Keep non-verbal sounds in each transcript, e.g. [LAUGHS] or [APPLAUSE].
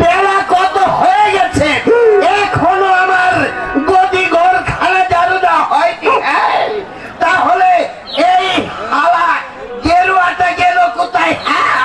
বেলা কত হয়ে গেছে এখনও আমার গদি ঘর খানা জারুদা হয়নি হ্যাঁ? তাহলে এই হালা গেরুয়াটা গেল কোথায় হ্যাঁ?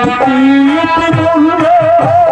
দোকানটা ভালো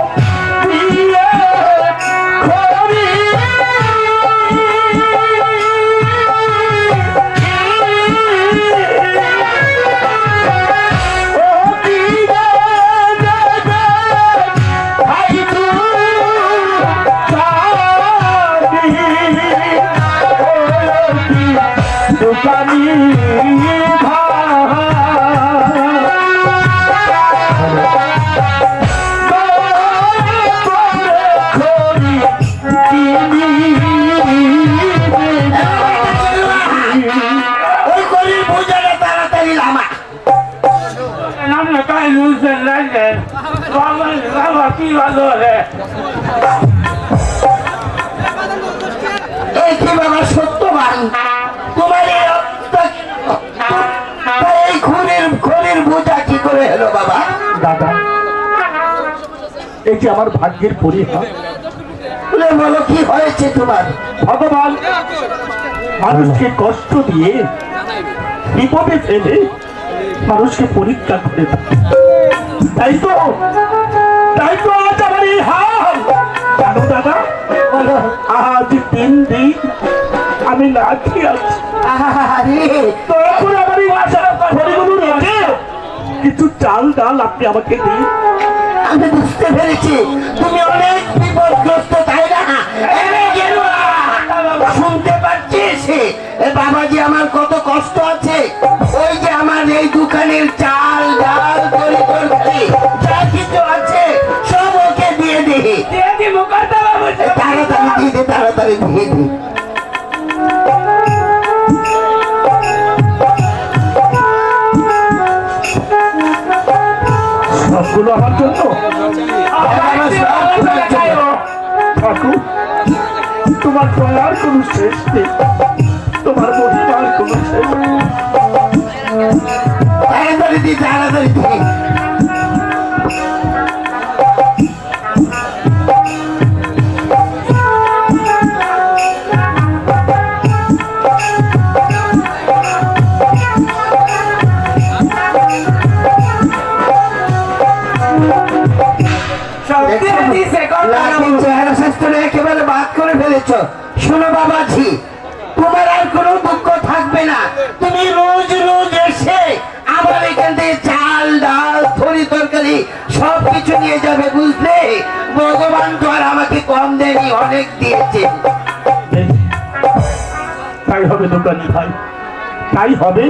দাদা। এটি আমার ভাগ্যের বলে বলো কি হয়েছে তোমার? ভগবান মানুষকে কষ্ট দিয়ে বিপদে ফেলে মানুষকে পরীক্ষা করে তাই তো তাই তো আজ আমার এই হাল। জানো দাদা আজ তিন দিন আমি না খেয়ে আছি তখন আমার এই আশা ঘরেগুলো রেখে কিছু চাল ডাল আপনি আমাকে দিন। আমি বুঝতে পেরেছি। তুমি অনেক বিপদগ্রস্ত তাই না? শুনতে পাচ্ছিস? বাবাজি আমার কত কষ্ট আছে। ওই যে আমার এই দোকানের চাল ডাল তরি তরকারি যা কিছু আছে সব ওকে দিয়ে দে দিয়ে দি মুখটা বাবু এ তাড়াতাড়ি দিয়ে তাড়াতাড়ি দিয়ে দে। সবগুলো আমার জন্য? ঠাকুর, তোমার দয়ার কোনো শেষ নেই। তোমার মহিমার কোনো শেষ নেই। তাড়াতাড়ি তাড়াতাড়ি একেবারে বাদ করে ফেলেছ। শোনো বাবাজি, তোমার আর কোনো দুঃখ থাকবে না। তুমি রোজ রোজ এসে আবার এখান থেকে চাল, ডাল থরি তরকারি সব কিছু নিয়ে যাবে, বুঝলে? ভগবান তো আর আমাকে কম দেয়নি, অনেক দিয়েছে। তাই হবে দোকানি ভাই। তাই হবে।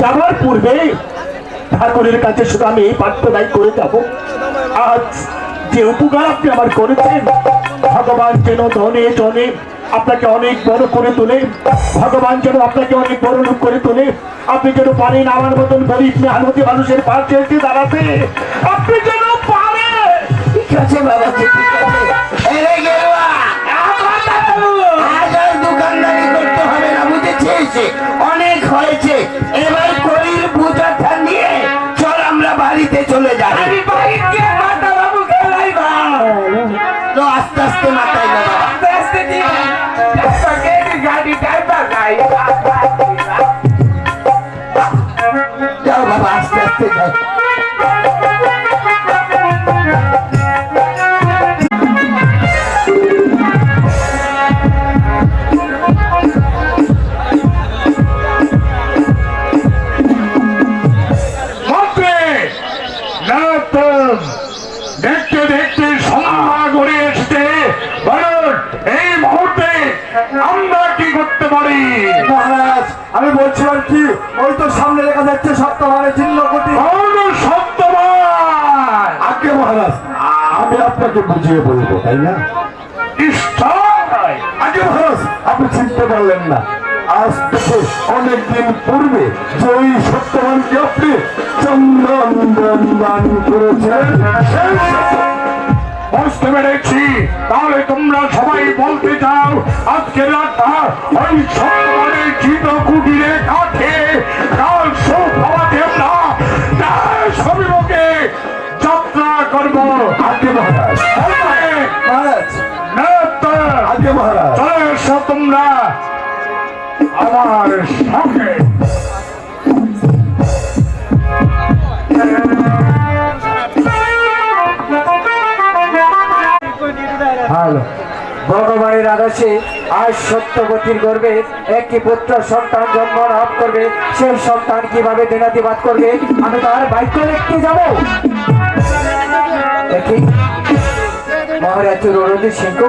যাওয়ার পূর্বে ঠাকুরের কাছে শুধু আমি এই প্রার্থনাই করে যাব। আজ যে উপকার আপনি আমার করেছেন ভগবান যেন ধনে জনে আপনাকে অনেক বড় করে তোলে ভগবান যেন আপনাকে অনেক বড় লোক করে তোলে। আপনি যেন পারেন আমার মতন গরিব মেহানতি মানুষের পাশে এসে দাঁড়াতে। আপনি যেন পারেন। ঠিক আছে বাবাজি ঠিক আছে। এরে গেরুয়া আস্তে আস্তে আমি আপনাকে বুঝিয়ে বলব তাই না? আগে মহারাজ আপনি চিনতে পারলেন না। আজ থেকে অনেকদিন পূর্বে যে ওই সত্যবানকে আপনি চন্দ্রন্দন দান করেছেন। বুঝতে পেরেছি। তাহলে তোমরা সবাই বলতে চাও আজকে রাতটা ওই সত্যবানের চিত কুটিরে কাঠে। আমার সঙ্গে ভালো ভগবানের আদেশে আজ সত্যবতীর গর্বে একটি পুত্র সন্তান জন্ম লাভ করবে। সেই সন্তান কীভাবে দিনাতিবাদ করবে? আমি তার বাক্য দেখতে যাব। দেখি। মহারাজ রণজিৎ সিংহ,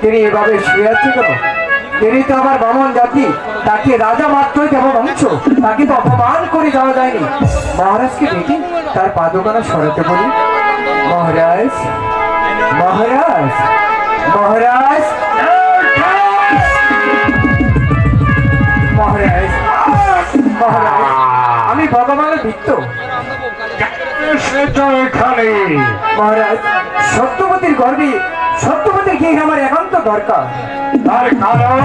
তিনি এভাবে শুয়ে আছে কেন? তিনি তো আমার বামন জাতি। তাকে রাজা মাত্রই কেমন অংশ তাকে তো অপমান করে যাওয়া যায়নি। মহারাজকে দেখি তার পাদকানা সরাতে বলি মহারাজ মহারাজ মহারাজ মহারাজ মহারাজ আমি ভগবানের ভিত্ত এখানে? মহারাজ সত্যবতীর গর্বে সত্যবতীর কি আমার একান্ত দরকার? তার কারণ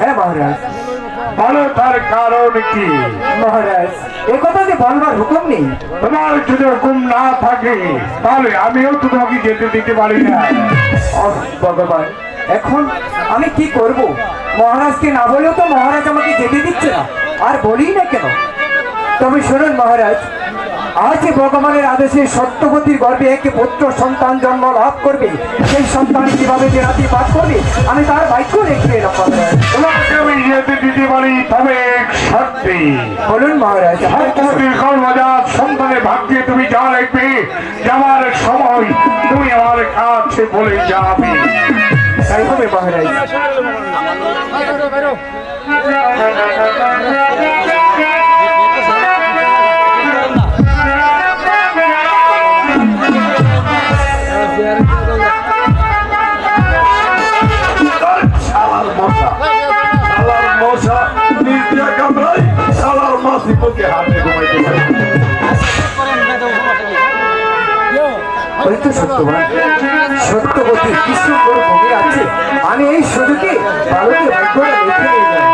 হ্যাঁ মহারাজ। বলো তার কারণ কি? মহারাজ এ কথা যে বলবার হুকুম নেই। তোমার যদি হুকুম না থাকে তাহলে আমিও তোমাকে যেতে দিতে পারি না। ভগবান এখন আমি কি করব? মহারাজকে না বলেও তো মহারাজ আমাকে যেতে দিচ্ছে না। আর বলি না কেন? তবে শুনুন মহারাজ আজ ভগবানের আদেশে সত্যবতীর গর্ভে এক পুত্র সন্তান জন্ম লাভ করবে। সেই সন্তান কীভাবে যে রাতি পাঠ করবে আমি তার বাক্য শর্তে। বলুন মহারাজ। সন্তানের ভাগ্যে তুমি যা লিখবে যাওয়ার সময় তুমি আমার কাছে বলে যাবে। তাই হবে মহারাজ। নিজ সালার মাসি তোকে হাতে ঘুমাইতে পারে সত্যবান সত্যবতী কি সুন্দর ভূমি আছে। আমি এই সুযোগে বালকের ভাগ্যটা দেখে নিয়ে যাই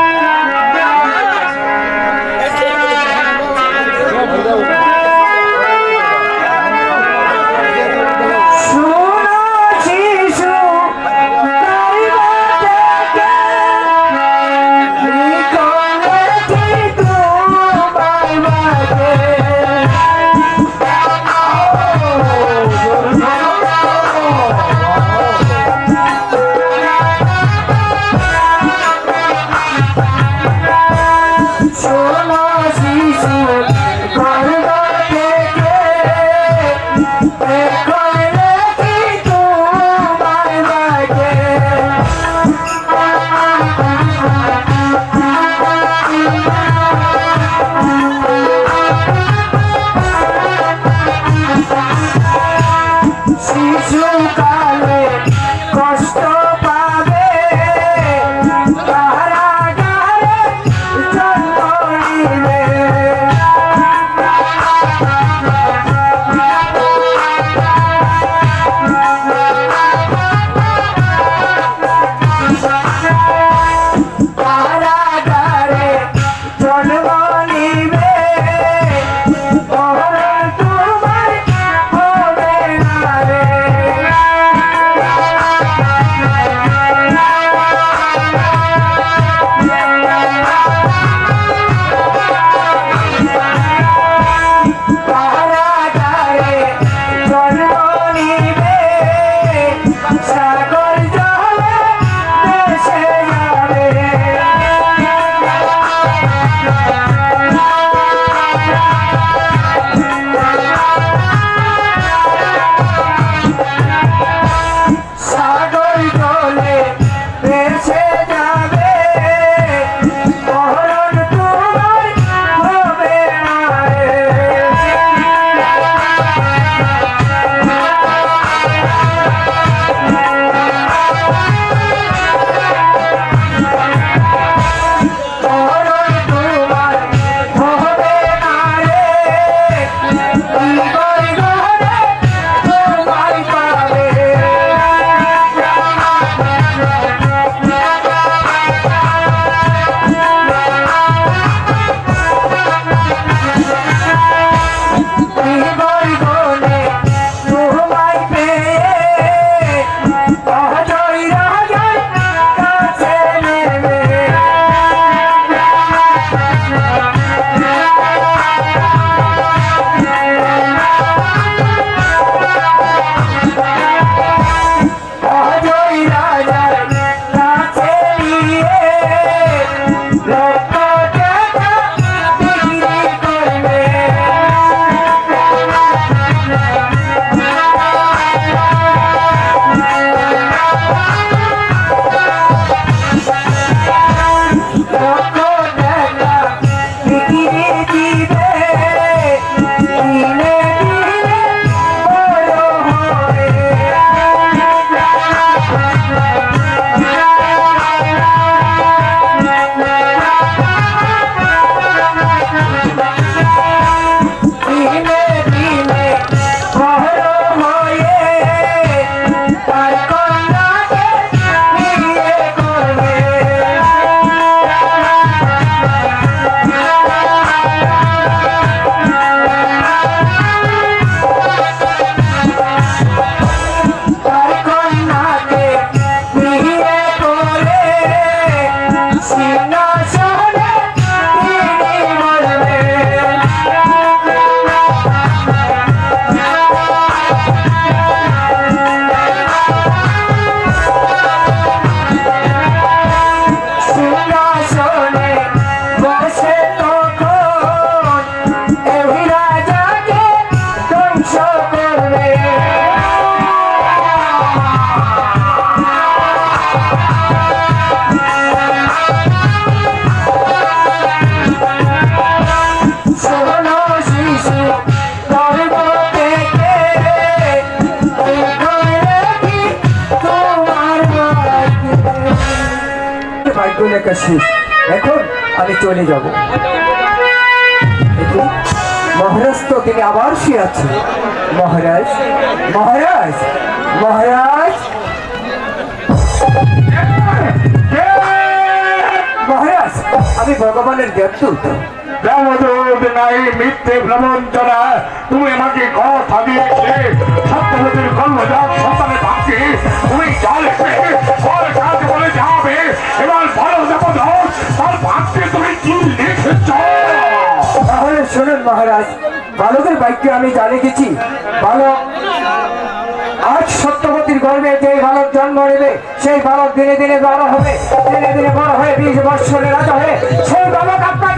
রাসূল শেষ এখন আমি চলে যাব। মহারাজ তো তিনি আবার শুয়ে মহারাজ মহারাজ মহারাজ। মহারাজ, আমি ভগবানের দেবদূত তুমি বলে যাবে। দেবদূত তার ভাবকে তাহলে শোনেন মহারাজ, বালকের বাক্য আমি জানে গেছি, বালক আজ সত্যবতীর গর্বে যে বালক জন্ম নেবে, সেই বালক দিনে দিনে বড় হবে, দিনে দিনে বড় হয়ে বিশ বৎসরে রাজা হয়ে সেই বালক আপনাকে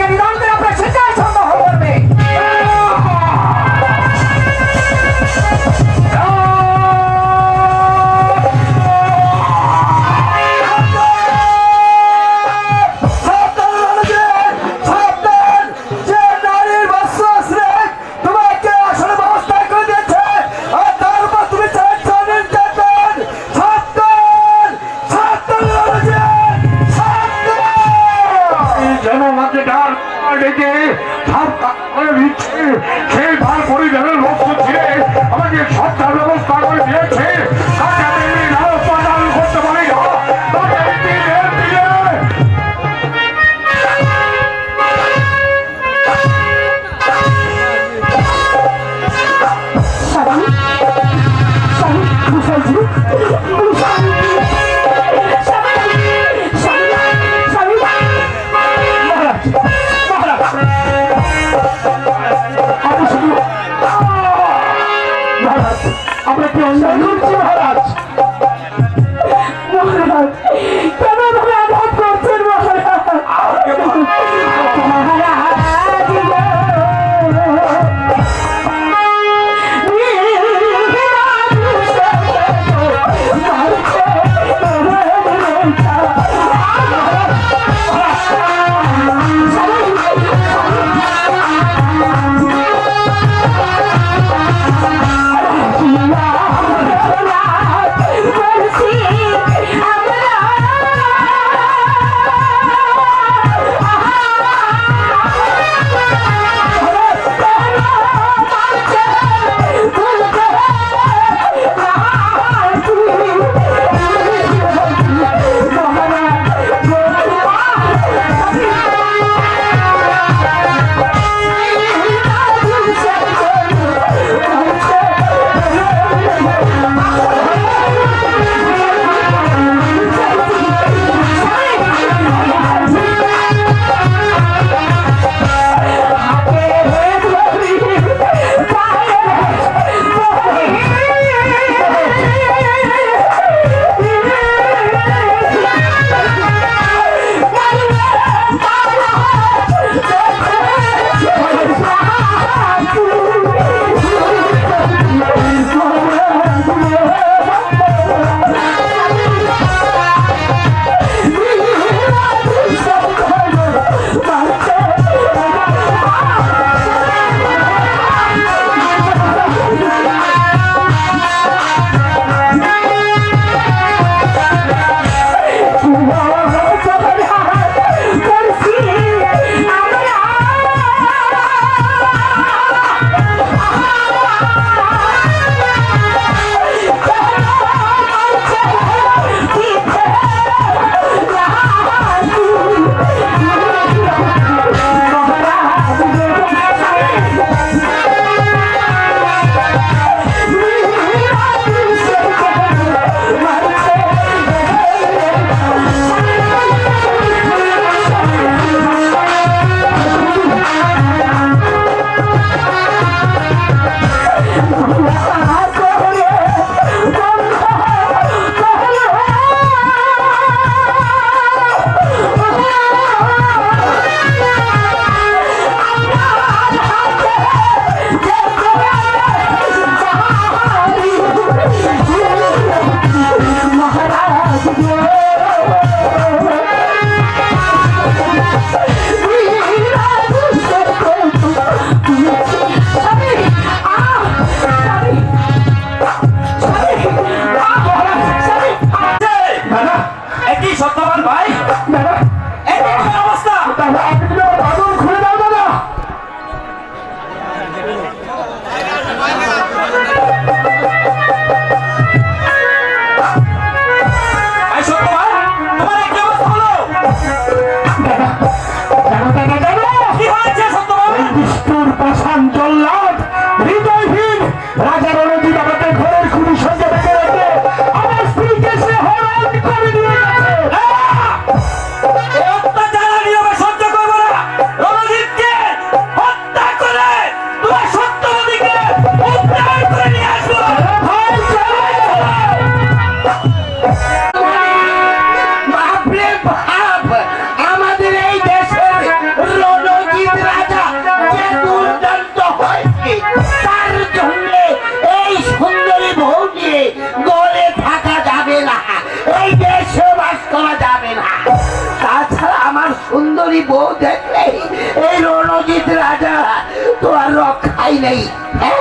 ঠাই নেই। হ্যাঁ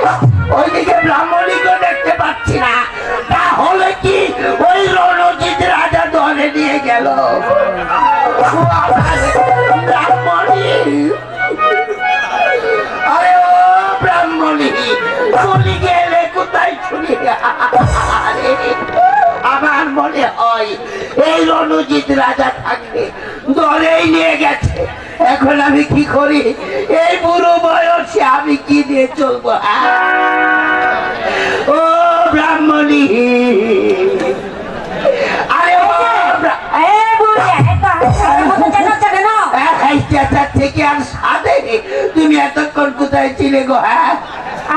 ওইদিকে ব্রাহ্মণীকে দেখতে পাচ্ছি না। তাহলে কি ওই রণজিৎ রাজা দলে নিয়ে গেল? ব্রাহ্মণী। আরে ও গেলে কোথায় চলি? আমার মনে হয় এই রণজিৎ রাজা থাকে দলেই নিয়ে গেছে। এখন আমি কি করি? এই বুড়ো বয়সে আমি কি দিয়ে চলবো? হ্যাঁ? ও ব্রাহ্মণী! আরে থেকে আর সাথে তুমি এতক্ষণ কোথায় ছিলে গো হ্যাঁ?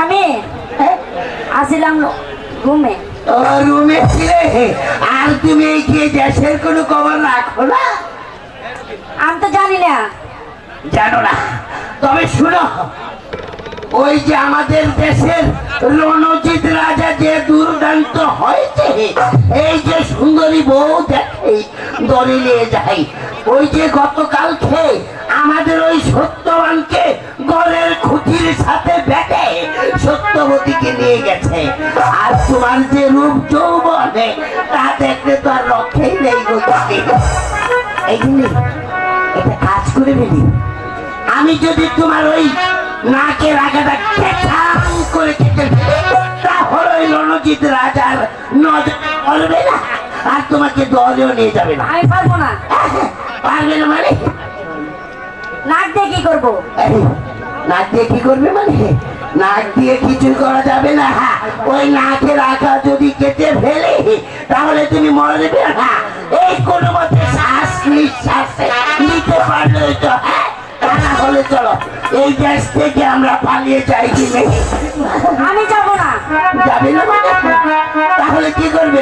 আমি আসিলাম ঘুমে ও রুমে ছিলে? আর তুমি গিয়ে গ্যাসের কোনো খবর রাখো না? আমি তো জানি না। জানো না। তবে শুনো, ওই যে আমাদের দেশের রণজিৎ রাজা যে দুর্দান্ত হয়েছে, এই যে সুন্দরী বউ দেখে দড়ি নিয়ে যায়, ওই যে গতকাল খেয়ে আমাদের ওই সত্যবানকে গলের খুঁটির সাথে বেটে সত্যবতীকে নিয়ে গেছে। আর তোমার যে রূপ যৌবনে, তা দেখলে তো আর রক্ষেই নেই গতি এই কাজ করে ফেলি। আমি যদি তোমার ওই নাকের আগাটা কেটাং করে কেটে ফেলি, ওই রণজিৎ রাজার নজর পড়বে না আর তোমাকে দলেও নিয়ে যাবে না। আমি পারব না। পারবে না মানে? নাক দিয়ে কি করব? নাক দিয়ে কি করবে মানে? নাক দিয়ে করা যাবে না। ওই নাকের আঁকা যদি কেটে ফেলে তাহলে তুমি মরবে না। এই কোনো মতে শ্বাস নিঃশ্বাস নিতে পারলে তো তারা হলে চলো এই দেশ থেকে আমরা পালিয়ে যাই কি আমি যাব না। যাবে না মানে? তাহলে কি করবে?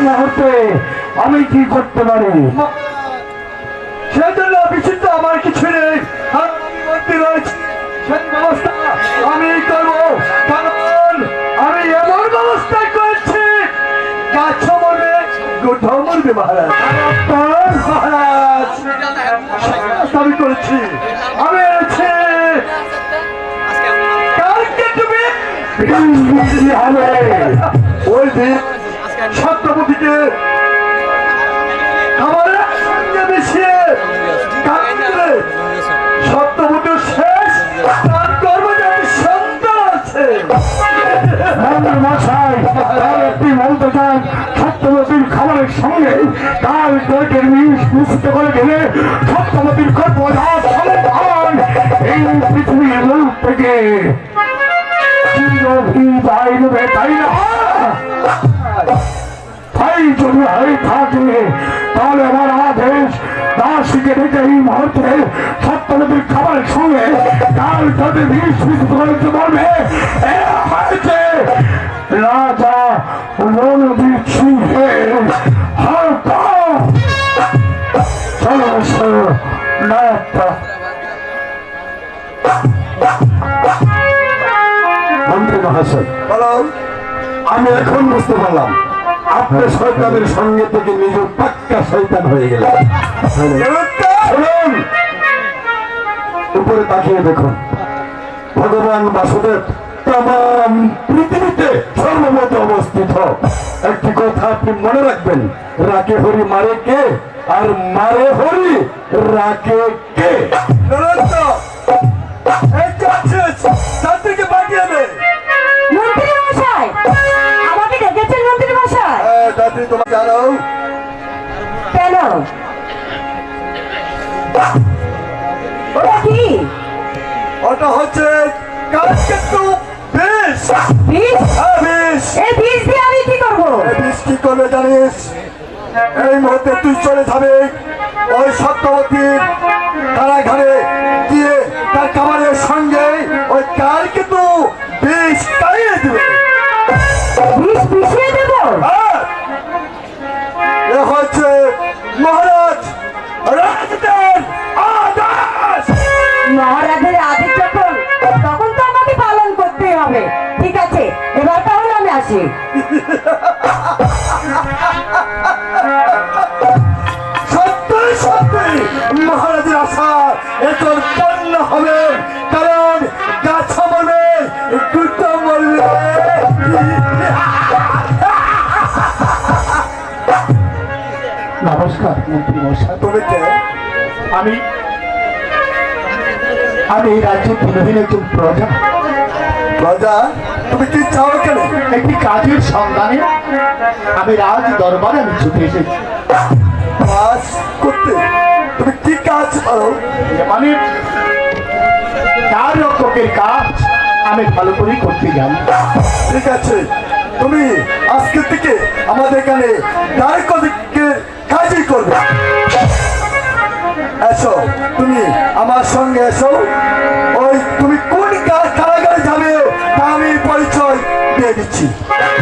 মুহূর্তে আমি কি করতে পারি? সেজন্য বিচিত্র আমার কিছু নেই। আমি ব্যবস্থা করব। কারণ আমি এমন ব্যবস্থা করছি গাছ মরবে গোঠাও মরবে মহারাজ। মহারাজ আমি করেছি। আমি এনেছি কালকে তুমি হবে [LAUGHS] ওই দিন সত্যপতিকে খাবারের সঙ্গে মিশিয়ে কাঁদতে সত্যবতীর শেষ তার গর্ভজাত সন্তান আছে। মশাই আপনি বলতে চান সত্যবতীর খাবারের সঙ্গে কাল তর্কের মিশ মিশ্রিত করে দিলে গর্ভজাত সন্তান এই পৃথিবীর থেকে নেবে তাই না? তাই যদি হয়ে থাকে, তাহলে আমার আদেশ। দাসীকে ডেকে এই মুহূর্তে সত্যবতীর খাবারের সঙ্গে কাল তাদের বিষ মিশ্রিত করতে বলবে হয়েছে। রাজা রণবীর সিংহের মন্ত্রী মহাশয়। আমি এখন বুঝতে পারলাম, আপনি শয়তানের সঙ্গে থেকে নিজের পাক্কা শয়তান হয়ে গেলেন। উপরে তাকিয়ে দেখুন। ভগবান বাসুদেব তাম পৃথিবীতে সর্বমত অবস্থিত। একটি কথা আপনি মনে রাখবেন, রাকে হরি মারে কে? আর মারে হরি রাকে কে? মশাই আমাকে ডেকেছেন আপনি তোমার জানো? কেন? কি? ওটা হচ্ছে কিন্তু বেশ বিষ। হ্যাঁ বেশ এই বিষ দিয়ে আমি কি করব? এই বিষ কি করবে জানিস? এই মুহূর্তে তুই চলে যাবে। ওই সত্যবতীর কারাঘরে গিয়ে তার কামারের সঙ্গে ওই কার কিন্তু বিষ খাইয়ে দিবে। আসি সত্যি সত্যি মহারাজের আশা এতর পণ্য হবে। কারণ গাছ মরবে দুটো মরবে। নমস্কার মন্ত্রী মশাই তুমি আমি আমি এই রাজ্যের দিনহীন একজন প্রজা। রাজা তুমি কি চাও কেন? একটি কাজের সন্ধানে আমি রাজ দরবারে আমি ছুটে এসেছি। কাজ করতে? তুমি কি কাজ পারো মানে কার রক্ষকের কাজ আমি ভালো করেই করতে জানি। ঠিক আছে তুমি আজকে থেকে আমাদের এখানে নারকদিকের কাজই করবে। এসো তুমি আমার সঙ্গে এসো। ওই তুমি কোন